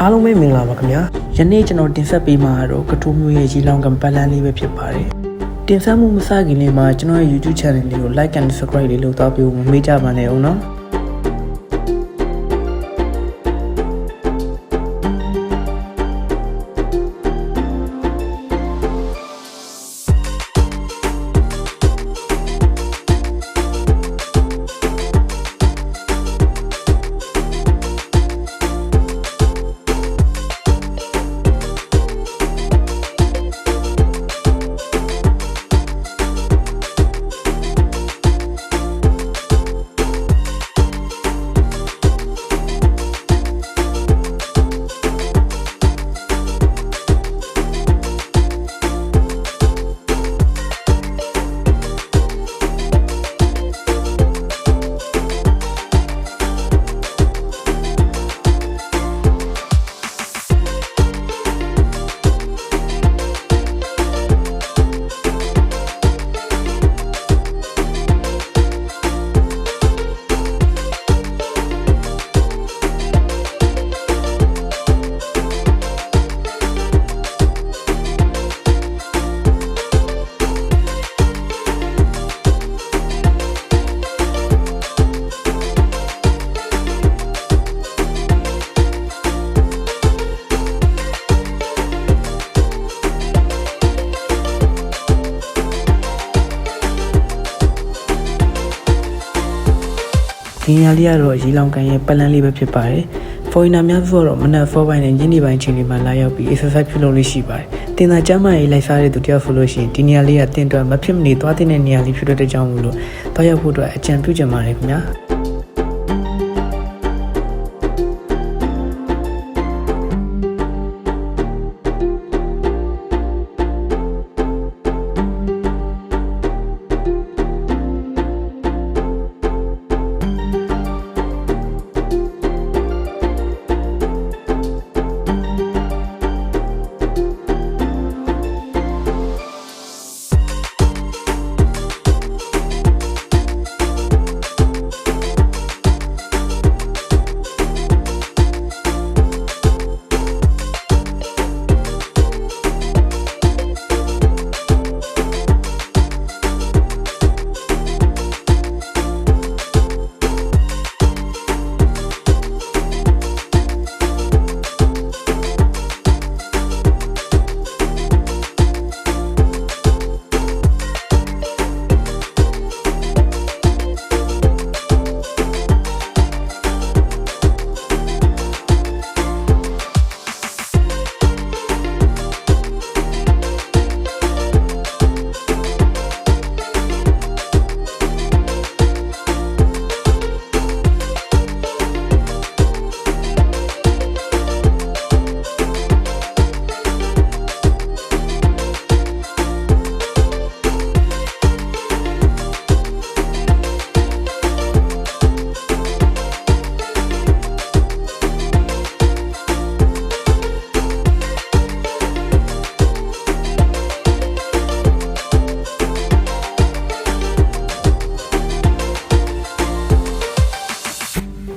အားလုံးပဲမင်္ဂလာပါခင်ဗျာယနေ့ကျွန်တော်တင်ဆက်ပေးမှာကတော့ကထိုးမျိုးရဲ့ရီလောင်ကံပတ်လန်းလေးပဲဖြစ်ပါတယ်တင်ဆက်မှုမစခင်လေးမှာကျွန်တော်ရဲ့ YouTube channel လေးကို like and subscribe လေးလုပ်သားပေးဖို့မမေ့ကြပါနဲ့အောင်နော် ဒီနေရာလေးကတော့ရီလောင်ကန်ရဲ့ပတ်လန်းလေးပဲဖြစ်ပါတယ်။ foreigner များဆိုတော့မနက်4ပိုင်းနဲ့ညနေပိုင်းချိန်တွေမှာလာရောက်ပြီး exercise ပြုလုပ်လို့ရှိပါတယ်။တင်သာကျမ်းမာရေးလိုက်စားတဲ့သူတယောက်ဆိုလို့ရှိရင်ဒီနေရာလေးကတင်တွက်မဖြစ်မနေသွားတဲ့နေရာလေးဖြစ်တဲ့ကြောင့်မို့လို့တောက်ရောက်ဖို့အတွက်အကြံပြုချင်ပါတယ်ခင်ဗျာ။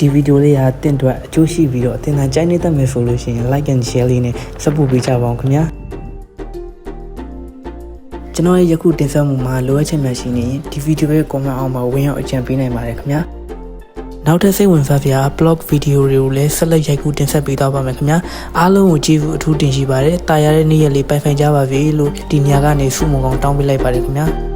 ဒီဗီဒီယိုလေးကတင့်အတွက်အကျိုးရှိပြီးတော့တင်တာကြိုက်နေတတ်မယ်ဆိုလို့ရှိရင် like and share လေးနဲ့ support ပေးကြပါအောင်ခင်ဗျာကျွန်တော်ရဲ့ယခုတင်ဆက်မှုမှာလိုအပ်ချက်များရှိနေရင်ဒီဗီဒီယိုရဲ့ comment အောက်မှာဝင်ရောက်အကြံပေးနိုင်ပါတယ်ခင်ဗျာနောက်ထပ်စိတ်ဝင်စားစရာ blog video တွေကိုလည်းဆက်လက်ရိုက်ကူးတင်ဆက်ပေးသွားပါမယ်ခင်ဗျာအားလုံးကိုကြည့်ဖို့အထူးတင်ရှိပါတယ်တာယာတဲ့နေ့ရက်လေးပိုင်ပိုင်ကြပါစေလို့ဒီညကနေဆုမွန်ကောင်းတောင်းပေးလိုက်ပါတယ်ခင်ဗျာ